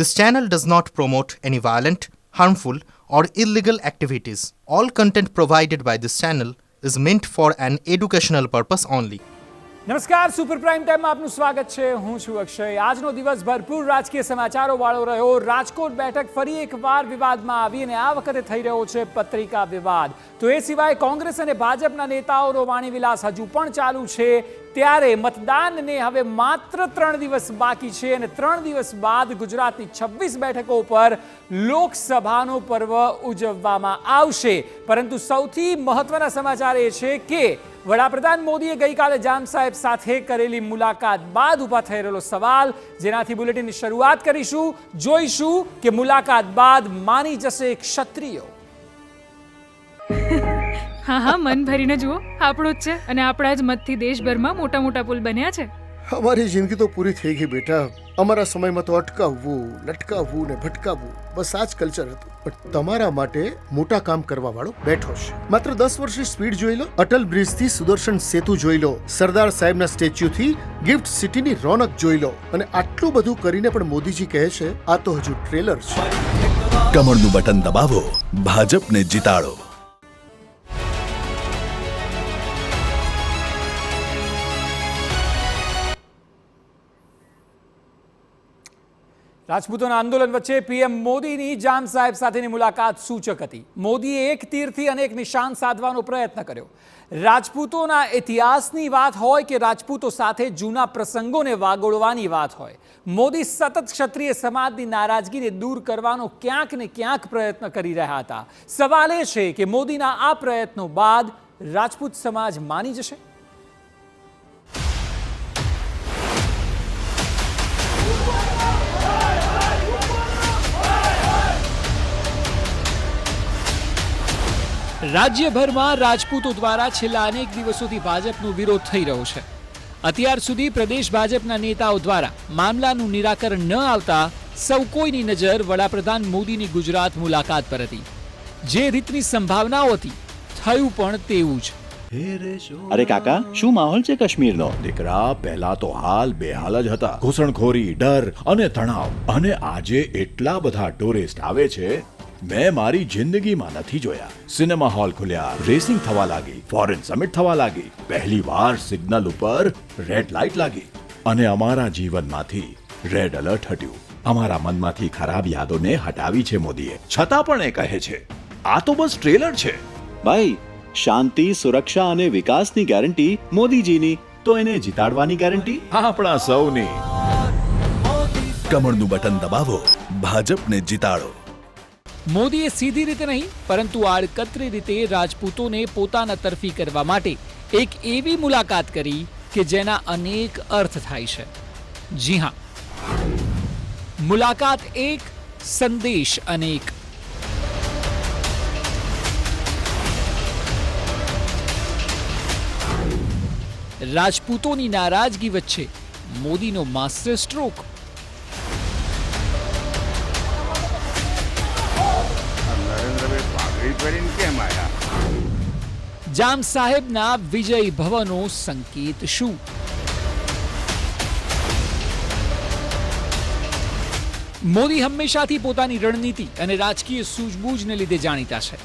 This channel does not promote any violent, harmful, or illegal activities. All content provided by this channel is meant for an educational purpose only. નમસ્કાર super prime ટાઈમમાં આપનું સ્વાગત છે હું છું અક્ષય આજનો દિવસ ભરપૂર રાજકીય સમાચારો વાળો રહ્યો રાજકોટ બેઠક ફરી એકવાર વિવાદમાં આવી અને આ વખતે થઈ રહ્યો છે પત્રિકા વિવાદ તો એ સિવાય કોંગ્રેસ અને ભાજપના નેતાઓનો વાણીવિલાસ હજુ પણ ચાલુ છે ત્યારે મતદાનને હવે માત્ર ત્રણ દિવસ બાકી છે અને ત્રણ દિવસ બાદ ગુજરાતની છવ્વીસ બેઠકો ઉપર લોકસભાનો પર્વ ઉજવવામાં આવશે. પરંતુ સૌથી મહત્વના સમાચાર એ છે કે વડાપ્રધાન મોદીએ ગઈકાલે જામ સાહેબ સાથે કરેલી મુલાકાત બાદ ઊભા થઈ રહેલો સવાલ. જેનાથી બુલેટિનની શરૂઆત કરીશું. જોઈશું કે મુલાકાત બાદ માની જશે ક્ષત્રિયો. હા હા મન ભરીને જુઓ. આપણો જ છે અને આપણા જ મતથી દેશભરમાં મોટા મોટા પુલ બન્યા છે. અમારી જિંદગી તો પૂરી થઈ ગઈ બેટા. અમારા સમયમાં તો અટકાવવું લટકાવવું ને ભટકાવવું બસ આ જ કલ્ચર હતું. પણ તમારા માટે મોટા કામ કરવા વાળો બેઠો છે. માત્ર દસ વર્ષની સ્પીડ જોઈ લો અટલ બ્રિજથી સુદર્શન સેતુ જોઈ લો સરદાર સાહેબના સ્ટેચ્યુ થી ગિફ્ટ સિટીની રોનક જોઈ લો અને આટલું બધું કરીને પણ મોદીજી કહે છે આ તો હજુ ટ્રેલર છે. કમળનું બટન દબાવો ભાજપને જીતાડો. રાજપૂતોના આંદોલન વચ્ચે પીએમ મોદીની જામ સાહેબ સાથેની મુલાકાત સૂચક હતી. મોદીએ એક તીરથી અનેક નિશાન સાધવાનો પ્રયત્ન કર્યો. રાજપૂતોના ઇતિહાસની વાત હોય કે રાજપૂતો સાથે જૂના પ્રસંગોને વાગોળવાની વાત હોય, મોદી સતત ક્ષત્રિય સમાજની નારાજગીને દૂર કરવાનો ક્યાંક ને ક્યાંક પ્રયત્ન કરી રહ્યા હતા. સવાલ એ છે કે મોદીના આ પ્રયત્નો બાદ રાજપૂત સમાજ માની જશે? રાજ્યભરમાં રાજપૂતો દ્વારા છેલ્લા અનેક દિવસોથી ભાજપનો વિરોધ થઈ રહ્યો છે. અત્યાર સુધી પ્રદેશ ભાજપના નેતાઓ દ્વારા મામલાનું નિરાકરણ ન આવતા સૌ કોઈની નજર વડાપ્રધાન મોદીની ગુજરાત મુલાકાત પર હતી. જે રીતની સંભાવનાઓ હતી થયું પણ તેવું જ. અરે કાકા શું માહોલ છે કાશ્મીરનો? દીકરા પહેલા તો હાલ બેહાલ જ હતા. ઘૂસણખોરી ડર અને તણાવ. અને આજે એટલા બધા ટુરિસ્ટ આવે છે મેં મારી જિંદગીમાં નથી જોયા. Cinema hall ખુલ્યા. રેસિંગ થવા લાગી. ફોરેન સમિટ થવા લાગી. પહેલી વાર સિગ્નલ ઉપર રેડ લાઇટ લાગી. અને અમારા જીવનમાંથી રેડ એલર્ટ હટ્યું. અમારા મનમાંથી ખરાબ યાદોને હટાવી છે મોદીએ. છતાં પણ એ કહે છે આ તો બસ ટ્રેલર છે. ભાઈ શાંતિ સુરક્ષા અને વિકાસની ગેરંટી મોદીજીની. તો એને જીતાડવાની ગેરંટી આપણા સૌની. કમળનું બટન દબાવો. ભાજપને જીતાડો. મોદીએ સીધી રીતે નહીં, પરંતુ આડકતરી રીતે રાજપૂતોને પોતાના તરફી કરવા માટે એક એવી મુલાકાત કરી કે જેના અનેક અર્થ થાય છે. જી હા. મુલાકાત એક, સંદેશ અનેક. રાજપૂતોની નારાજગી વચ્ચે મોદીનો માસ્ટર સ્ટ્રોક જામ સાહેબના વિજય ભવનો સંકેત શું? મોદી હંમેશાથી પોતાની રણનીતિ અને રાજકીય સૂઝબૂઝને લીધે જાણીતા છે.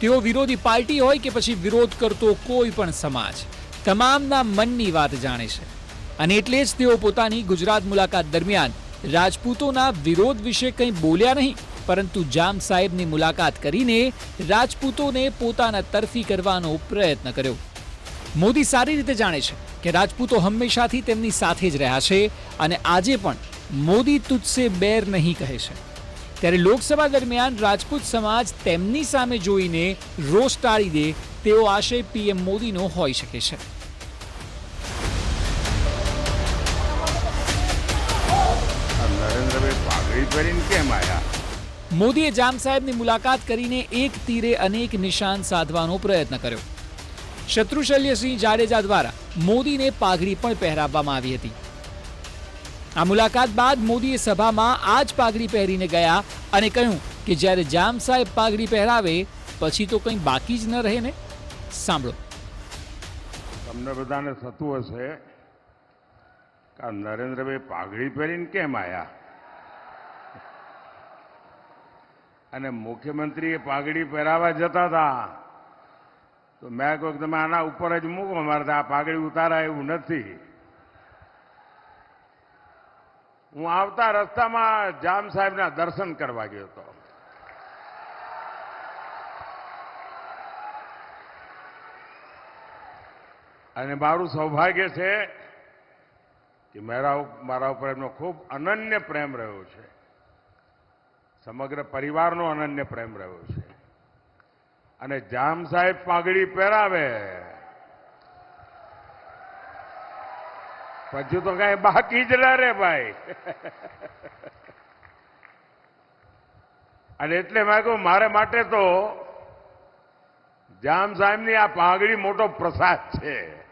તેઓ વિરોધી પાર્ટી હોય કે પછી વિરોધ કરતો કોઈ પણ સમાજ, તમામના મનની વાત જાણે છે. અને એટલે જ તેઓ પોતાની ગુજરાત મુલાકાત દરમિયાન રાજપૂતોના વિરોધ વિશે કંઈ બોલ્યા નહીં. પરંતુ જામ સાહેબની મુલાકાત કરીને રાજપૂતોને પોતાના તરફી કરવાનો પ્રયત્ન કર્યો. મોદી સારી રીતે જાણે છે કે રાજપૂતો હંમેશાથી તેમની સાથે જ રહ્યા છે અને આજે પણ મોદી તુજસે બેર નહીં કહે છે. ત્યારે લોકસભા દરમિયાન રાજપૂત સમાજ તેમની સામે જોઈને રોષ ટાળી દે તેવો આશય પીએમ મોદીનો હોઈ શકે છે. નરેન્દ્રભાઈ પાઘડી પહેરીને કેમ આયા? મોદીએ જામ સાહેબની મુલાકાત કરીને એક તીરે અનેક નિશાન સાધવાનો પ્રયત્ન કર્યો. શત્રુશલ્યસિંહ જાડેજા દ્વારા મોદીને પાઘડી પણ પહેરાવવામાં આવી હતી. આ મુલાકાત બાદ મોદીએ સભામાં આ જ પાઘડી પહેરીને ગયા અને કહ્યું કે જ્યારે જામ સાહેબ પાઘડી પહેરાવે, પછી તો કંઈ બાકી જ ન રહે ને? સાંભળો. તમને બધાને થતું હશે કે નરેન્દ્રભાઈ પાઘડી પહેરીને કેમ આયા? અને મુખ્યમંત્રી પાઘડી પહેરાવા જતા હતા. તો મેં કહ્યું તમે આના ઉપર જ મૂકો મારે આ પાઘડી ઉતારાય એવું નથી. હું આવતા રસ્તામાં જામ સાહેબના દર્શન કરવા ગયો હતો. અને મારું સૌભાગ્ય છે કે મારા મારા ઉપર એમનો ખૂબ અનન્ય પ્રેમ રહ્યો છે. સમગ્ર પરિવારનો અનન્ય પ્રેમ રહ્યો છે. અને જામ સાહેબ પાઘડી પહેરાવે. પછી તો કઈ બાકી જ ના રે ભાઈ. અને એટલે મેં કહું મારે માટે તો જામ સાહેબની આ પાઘડી મોટો પ્રસાદ છે.